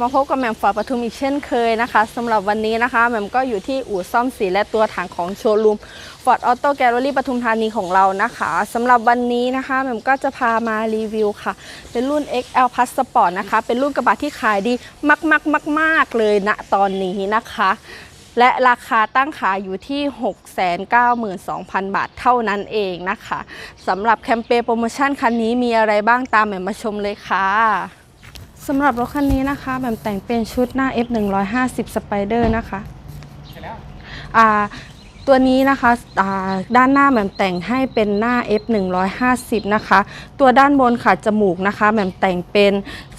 บมาพบกับแหม่มฟอปทุมอีกเช่นเคยนะคะสำหรับวันนี้นะคะแหม่มก็อยู่ที่อู่ซ่อมสีและตัวถังของโชว์รูมฟอร์ดออโต้แกลเลอรี่ปทุมธานีของเรานะคะสำหรับวันนี้นะคะแหม่มก็จะพามารีวิวค่ะ เป็นรุ่น XL Plus Sport นะคะ เป็นรุ่นกระบะที่ขายดีมากๆๆเลยณตอนนี้นะคะและราคาตั้งขายอยู่ที่ 692,000 บาทเท่านั้นเองนะคะสำหรับแคมเปญโปรโมชั่นคันนี้มีอะไรบ้างตามแหม่มมาชมเลยค่ะ สำหรับรถคันนี้นะคะแบบแต่งเป็นชุดหน้า F150 Spider นะคะอ่าตัวนี้นะคะด้านหน้าแบบแต่งให้เป็นหน้า F150 นะคะ ตัวด้านบนค่ะจมูกนะคะแบบแต่งเป็น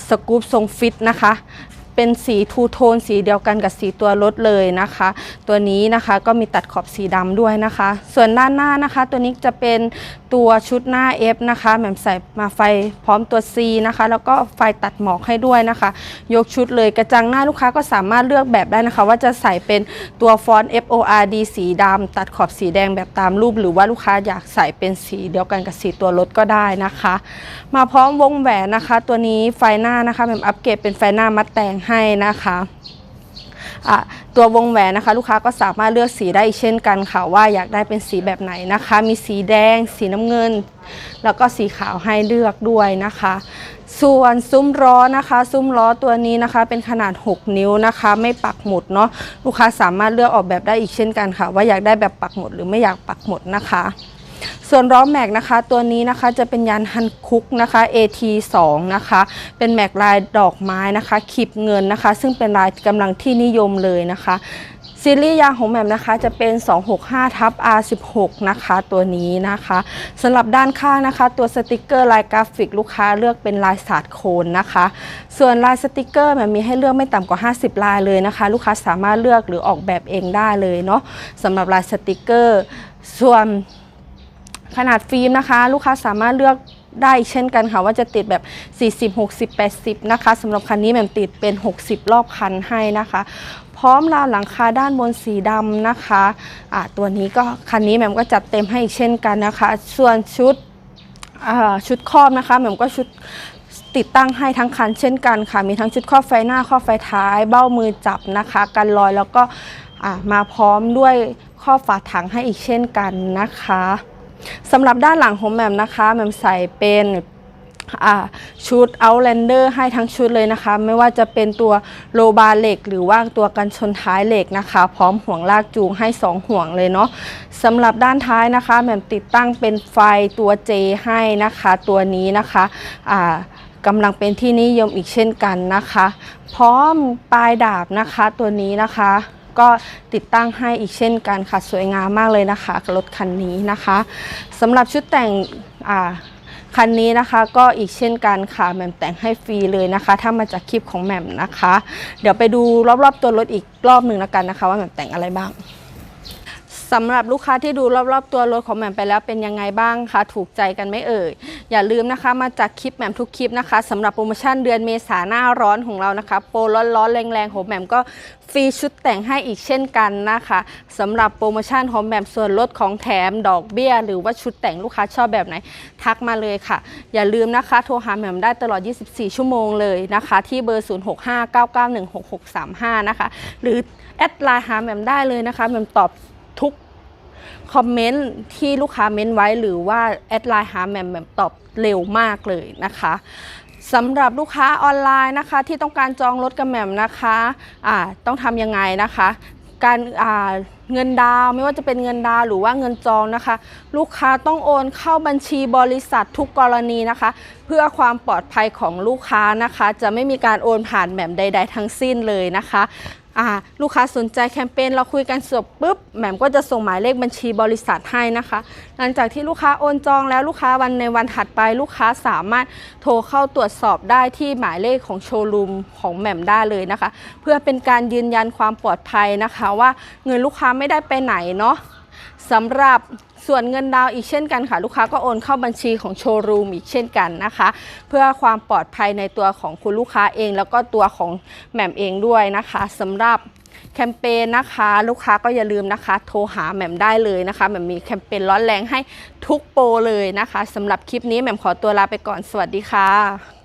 สกู๊ปทรงฟิตนะคะ เป็นสีทูโทนสีเดียวกันกับสีตัวรถเลยนะคะ ตัวนี้นะคะก็มีตัดขอบสีดำด้วยนะคะ ส่วนด้านหน้านะคะ ตัวนี้จะเป็นตัวชุดหน้า F นะคะแหม่มใส่มาไฟพร้อมตัว C นะคะ แล้วก็ไฟตัดหมอกให้ด้วยนะคะ ยกชุดเลยกระจังหน้าลูกค้าก็สามารถเลือกแบบได้นะคะ ว่าจะใส่เป็นตัวฟอนต์ F O R D สีดำตัดขอบสีแดงแบบตามรูป หรือว่าลูกค้าอยากใส่เป็นสีเดียวกันกับสีตัวรถก็ได้นะคะ มาพร้อมวงแหวนนะคะ ตัวนี้ไฟหน้านะคะแบบอัปเกรดเป็นไฟหน้ามัดแต่งให้นะคะตัววงแหวนนะคะ ลูกค้าก็สามารถเลือกสีได้อีกเช่นกันค่ะว่าอยากได้เป็นสีแบบไหนนะคะ มีสีแดง สีน้ำเงิน แล้วก็สีขาวให้เลือกด้วยนะคะ ส่วนซุ้มล้อนะคะ ซุ้มล้อตัวนี้นะคะ เป็นขนาด 6 นิ้วนะคะ ไม่ปักหมุดเนาะลูกค้าสามารถเลือกออกแบบได้อีกเช่นกันค่ะ ว่าอยากได้แบบปักหมุดหรือไม่อยากปักหมุดนะคะ ส่วนล้อแม็กนะคะ ตัวนี้นะคะจะเป็นยานฮันคุกนะคะ AT2 นะคะ เป็นแม็กลายดอกไม้นะคะขีบเงินนะคะ ซึ่งเป็นลายกำลังที่นิยมเลยนะคะซีรีส์ยางของแหม่มนะคะจะเป็น 265ทับ R16 นะคะตัวนี้นะคะสำหรับด้านข้างนะคะ ตัวสติกเกอร์ลายกราฟิกลูกค้าเลือกเป็นลายสาดโคนนะคะ ส่วนลายสติกเกอร์แหม่มมีให้เลือกไม่ต่ำกว่า 50 ลายเลยนะคะ ลูกค้าสามารถเลือกหรือออกแบบเองได้เลยเนาะสำหรับลายสติกเกอร์ ส่วน ขนาดฟิล์มนะคะ ลูกค้าสามารถเลือกได้เช่นกันค่ะว่าจะติดแบบ 40 60 80 นะคะสำหรับคันนี้แหม่มติดเป็น 60 รอบคันให้นะคะ พร้อมราวหลังคาด้านบนสีดำนะคะอ่าตัวนี้ก็คันนี้แหม่มก็จัดเต็มให้อีกเช่นกันนะคะ ส่วนชุดชุดครอบนะคะแหม่มก็ชุดติดตั้งให้ทั้งคันเช่นกันค่ะ มีทั้งชุดครอบไฟหน้าครอบไฟท้าย เบ้ามือจับนะคะ กันรอยแล้วก็มาพร้อมด้วยครอบฝาถังให้อีกเช่นกันนะคะ สำหรับด้านหลังของแหม่มนะคะแหม่มใส่เป็นชุด Outlander ให้ทั้งชุดเลยนะคะ ไม่ว่าจะเป็นตัวโลบาเหล็ก หรือว่าตัวกันชนท้ายเหล็กนะคะ พร้อมห่วงลากจูงให้ 2 ห่วงเลยเนาะสำหรับด้านท้ายนะคะแหม่มติดตั้งเป็นไฟตัว J ให้นะคะ ตัวนี้นะคะกำลังเป็นที่นิยมอีกเช่นกันนะคะ พร้อมปลายดาบนะคะตัวนี้นะคะ ก็ติดตั้งให้อีกเช่นกันค่ะสวยงามมากเลยนะคะรถคันนี้นะคะสำหรับชุดแต่งคันนี้นะคะก็อีกเช่นกันค่ะแหม่มแต่งให้ฟรีเลยนะคะ ถ้ามาจากคลิปของแหม่มนะคะ เดี๋ยวไปดูรอบๆตัวรถอีกรอบหนึ่งแล้วกันนะคะ ว่าแหม่มแต่งอะไรบ้างสำหรับลูกค้าที่ดูรอบๆตัวรถของแหม่มไปแล้วเป็นยังไงบ้างคะถูกใจกันไหม่เอ่ย อย่าลืมนะคะมาจากคลิปแหม่มทุกคลิปนะคะสำหรับโปรโมชั่นเดือนเมษาหน้าร้อนของเรานะคะ โปรร้อนๆแรงๆของแหม่มก็ฟรีชุดแต่งให้อีกเช่นกันนะคะสำหรับโปรโมชั่นของแหม่มส่วนลดของแถมดอกเบี้ย หรือว่าชุดแต่งลูกค้าชอบแบบไหน ทักมาเลยค่ะ อย่าลืมนะคะ โทรหาแหม่มได้ตลอด 24 ชั่วโมงเลยนะคะ ที่เบอร์ 0659916635 นะคะ หรือแอดไลน์หาแหม่มได้เลยนะคะแหม่มตอบทุกคอมเมนต์ที่ลูกค้าเม้นไว้หรือว่าแอดไลน์หาแหม่มแหม่มตอบ เร็วมากเลยนะคะสำหรับลูกค้าออนไลน์นะคะ ที่ต้องการจองรถกับแหม่มนะคะอ่าต้องทำยังไงนะคะ การเงินดาวไม่ว่าจะเป็นเงินดาวหรือว่าเงินจองนะคะ ลูกค้าต้องโอนเข้าบัญชีบริษัททุกกรณีนะคะ เพื่อความปลอดภัยของลูกค้านะคะ จะไม่มีการโอนผ่านแหม่มใด ๆ ทั้งสิ้นเลยนะคะ ลูกค้าสนใจแคมเปญเราคุยกันจบปุ๊บแหม่มก็จะส่งหมายเลขบัญชีบริษัทให้นะคะ หลังจากที่ลูกค้าโอนจองแล้วลูกค้าวันในวันถัดไปลูกค้าสามารถโทรเข้าตรวจสอบได้ที่หมายเลขของโชว์รูมของแหม่มได้เลยนะคะ เพื่อเป็นการยืนยันความปลอดภัยนะคะ ว่าเงินลูกค้าไม่ได้ไปไหนเนาะสำหรับ ส่วนเงินดาวอีกเช่นกันค่ะ ลูกค้าก็โอนเข้าบัญชีของโชว์รูมอีกเช่นกันนะคะ เพื่อความปลอดภัยในตัวของคุณลูกค้าเอง แล้วก็ตัวของแหม่มเองด้วยนะคะสำหรับแคมเปญนะคะ ลูกค้าก็อย่าลืมนะคะ โทรหาแหม่มได้เลยนะคะแหม่มมีแคมเปญร้อนแรงให้ทุกโปรเลยนะคะสำหรับคลิปนี้แหม่มขอตัวลาไปก่อนสวัสดีค่ะ